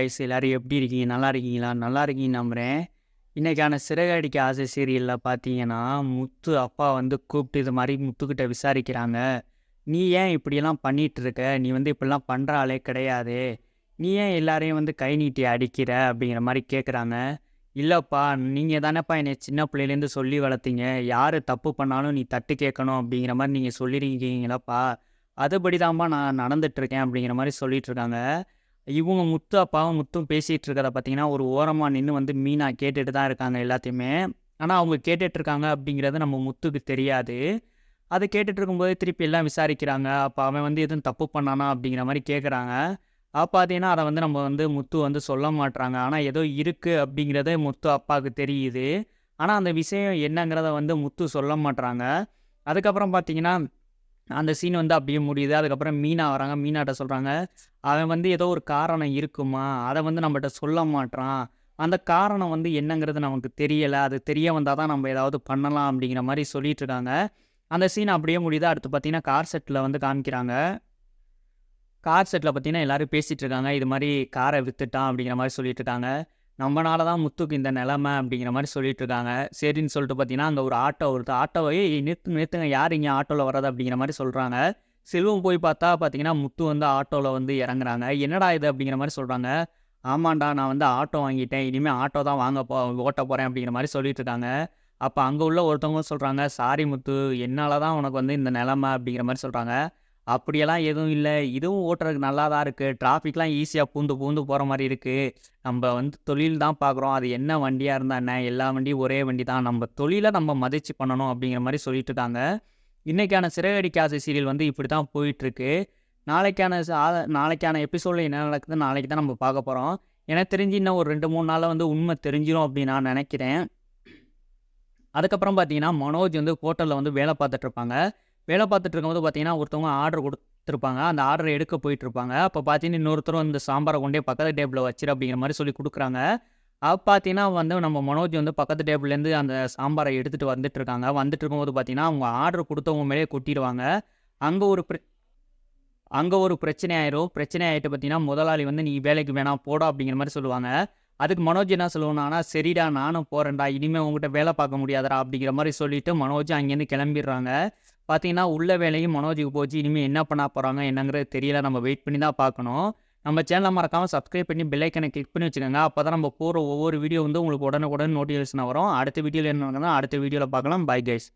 Guys எல்லாரும் எப்படி இருக்கீங்க? நல்லா இருக்கீங்களா? நல்லா இருக்கீங்க நம்புகிறேன் இன்றைக்கான சிறகடிக்க ஆசை சீரியலில் பார்த்தீங்கன்னா முத்து அப்பா வந்து கூப்பிட்டு இது மாதிரி முத்துக்கிட்ட விசாரிக்கிறாங்க. நீ ஏன் இப்படியெல்லாம் பண்ணிகிட்டு இருக்க நீ வந்து இப்படிலாம் பண்ணுற ஆளே கிடையாது. நீ ஏன் எல்லாரையும் வந்து கை நீட்டி அடிக்கிற? அப்படிங்கிற மாதிரி கேட்குறாங்க. இல்லைப்பா நீங்கள் தானேப்பா என்னை சின்ன பிள்ளையிலேருந்து சொல்லி வளர்த்தீங்க. யார் தப்பு பண்ணாலும் நீ தட்டு கேட்கணும் அப்படிங்கிற மாதிரி நீங்கள் சொல்லியிருக்கீங்களாப்பா அதுபடி தான்ப்பா நான் நடந்துட்டுருக்கேன் அப்படிங்கிற மாதிரி சொல்லிகிட்ருக்காங்க. இவங்க முத்து அப்பாவும் முத்தும் பேசிகிட்டு இருக்கிறத பார்த்தீங்கன்னா ஒரு ஓரமாக நின்று வந்து மீனா கேட்டுட்டு தான் இருக்காங்க எல்லாத்தையுமே. ஆனால் அவங்க கேட்டுட்ருக்காங்க அப்படிங்கிறது நம்ம முத்துக்கு தெரியாது. அதை கேட்டுட்டு இருக்கும்போது திருப்பி எல்லாம் விசாரிக்கிறாங்க. அப்போ அவன் வந்து எதுவும் தப்பு பண்ணானா அப்படிங்கிற மாதிரி கேட்குறாங்க அப்போ பார்த்தீங்கன்னா அதை வந்து நம்ம வந்து முத்து வந்து சொல்ல மாட்டுறாங்க ஆனால் ஏதோ இருக்குது அப்படிங்கிறத முத்து அப்பாவுக்கு தெரியுது. ஆனால் அந்த விஷயம் என்னங்கிறத வந்து முத்து சொல்ல மாட்டுறாங்க அதுக்கப்புறம் பார்த்தீங்கன்னா அந்த சீன் வந்து அப்படியே முடியுது. அதுக்கப்புறம் மீனா வராங்க. மீனாட்ட சொல்கிறாங்க அவன் வந்து ஏதோ ஒரு காரணம் இருக்குமா? அதை வந்து நம்மகிட்ட சொல்ல மாட்டான் அந்த காரணம் வந்து என்னங்கிறது நமக்கு தெரியலை. அது தெரிய வந்தால் தான் நம்ம ஏதாவது பண்ணலாம் அப்படிங்கிற மாதிரி சொல்லிட்டு இருக்காங்க. அந்த சீன் அப்படியே முடியுது. அடுத்து பார்த்தீங்கன்னா கார் செட்டில் வந்து காமிக்கிறாங்க. கார் செட்டில் பார்த்தீங்கன்னா எல்லாரும் பேசிகிட்டு இருக்காங்க. இது மாதிரி காரை விற்றுட்டான் அப்படிங்கிற மாதிரி சொல்லிட்டு இருக்காங்க. நம்மனால தான் முத்துக்கு இந்த நிலமை அப்படிங்கிற மாதிரி சொல்லிட்டு இருக்காங்க. சரின்னு சொல்லிட்டு பார்த்தீங்கன்னா அங்கே ஒரு ஆட்டோ ஒருத்தர் ஆட்டோவை நிறுத்து நிறுத்துங்க. யார் இங்கே ஆட்டோவில் வர்றது? அப்படிங்கிற மாதிரி சொல்கிறாங்க செல்வம் போய் பார்த்தா பார்த்தீங்கன்னா முத்து வந்து ஆட்டோவில் வந்து இறங்குறாங்க. என்னடா இது? அப்படிங்கிற மாதிரி சொல்கிறாங்க ஆமாண்டா நான் வந்து ஆட்டோ வாங்கிட்டேன். இனிமேல் ஆட்டோ தான் வாங்க போ ஓட்ட போகிறேன் அப்படிங்கிற மாதிரி சொல்லிட்டு இருக்காங்க. அப்போ அங்கே உள்ள ஒருத்தவங்க சொல்கிறாங்க சாரி முத்து என்னால் தான் உனக்கு வந்து இந்த நிலமை அப்படிங்கிற மாதிரி சொல்கிறாங்க அப்படியெல்லாம் எதுவும் இல்லை. இதுவும் ஓட்டுறதுக்கு நல்லா தான் இருக்குது டிராஃபிக்லாம் ஈஸியாக பூந்து பூந்து போகிற மாதிரி இருக்குது நம்ம வந்து தொழில் தான் பார்க்குறோம். அது என்ன வண்டியாக இருந்தால் என்ன? எல்லா வண்டியும் ஒரே வண்டி தான். நம்ம தொழிலை நம்ம மதிச்சு பண்ணணும் அப்படிங்கிற மாதிரி சொல்லிட்டு இருக்காங்க. இன்றைக்கான சிறகடி காசு சீரியல் வந்து இப்படி தான் போயிட்டுருக்கு. நாளைக்கான நாளைக்கான எபிசோடில் என்ன நடக்குது? நாளைக்கு தான் நம்ம பார்க்க போகிறோம் எனக்கு தெரிஞ்சு இன்னும் ஒரு ரெண்டு மூணு நாளில் வந்து உண்மை தெரிஞ்சிடும் அப்படின்னு நான் நினைக்கிறேன். அதுக்கப்புறம் பார்த்தீங்கன்னா மனோஜ் வந்து ஹோட்டலில் வந்து வேலை பார்த்துட்ருப்பாங்க வேலை பார்த்துட்டு இருக்கும்போது பார்த்தீங்கன்னா ஒருத்தவங்க ஆர்டர் கொடுத்துருப்பாங்க. அந்த ஆர்டரை எடுக்க போயிட்டு இருப்பாங்க அப்போ பார்த்தீங்கன்னா இன்னொருத்தரும் இந்த சாம்பாரை கொண்டே பக்கத்து டேபிளில் வச்சிரு அப்படிங்கிற மாதிரி சொல்லி கொடுக்குறாங்க. அப்போ பார்த்தீங்கன்னா வந்து நம்ம மனோஜ் வந்து பக்கத்து டேபிள்லேருந்து அந்த சாம்பாரை எடுத்துகிட்டு வந்துட்டு இருக்காங்க. வந்துட்டு இருக்கும்போது பார்த்தீங்கன்னா அவங்க ஆர்டர் கொடுத்தவங்க மேலே கொட்டிடுவாங்க. அங்கே ஒரு பிர அங்கே ஒரு பிரச்சனை ஆயிரும். பிரச்சனை ஆகிட்டு பார்த்தீங்கன்னா முதலாளி வந்து நீ வேலைக்கு வேணாம் போடா அப்படிங்கிற மாதிரி சொல்லுவாங்க. அதுக்கு மனோஜ் என்ன சொல்லுவாங்கன்னா சரிடா நானும் போகிறேன்டா இனிமேல் உங்ககிட்ட வேலை பார்க்க முடியாதடா அப்படிங்கிற மாதிரி சொல்லிட்டு மனோஜ் அங்கேருந்து கிளம்பிடுறாங்க. பார்த்தீங்கன்னா உள்ள வேலையும் மனோஜுக்கு போச்சு. இனிமேல் என்ன பண்ண போகிறாங்க என்னங்கிறது தெரியல. நம்ம வெயிட் பண்ணி தான் பார்க்கணும். நம்ம சேனலை மறக்காமல் சப்ஸ்கிரைப் பண்ணி பெல்லைக்கனை கிளிக் பண்ணி வச்சுக்கோங்க. அப்போ தான் நம்ம போகிற ஒவ்வொரு வீடியோ வந்து உங்களுக்கு உடனுக்குடன் நோட்டிஃபிகேஷன் வரும். அடுத்த வீடியோவில் என்ன அடுத்த வீடியோவில் பார்க்கலாம். Bye guys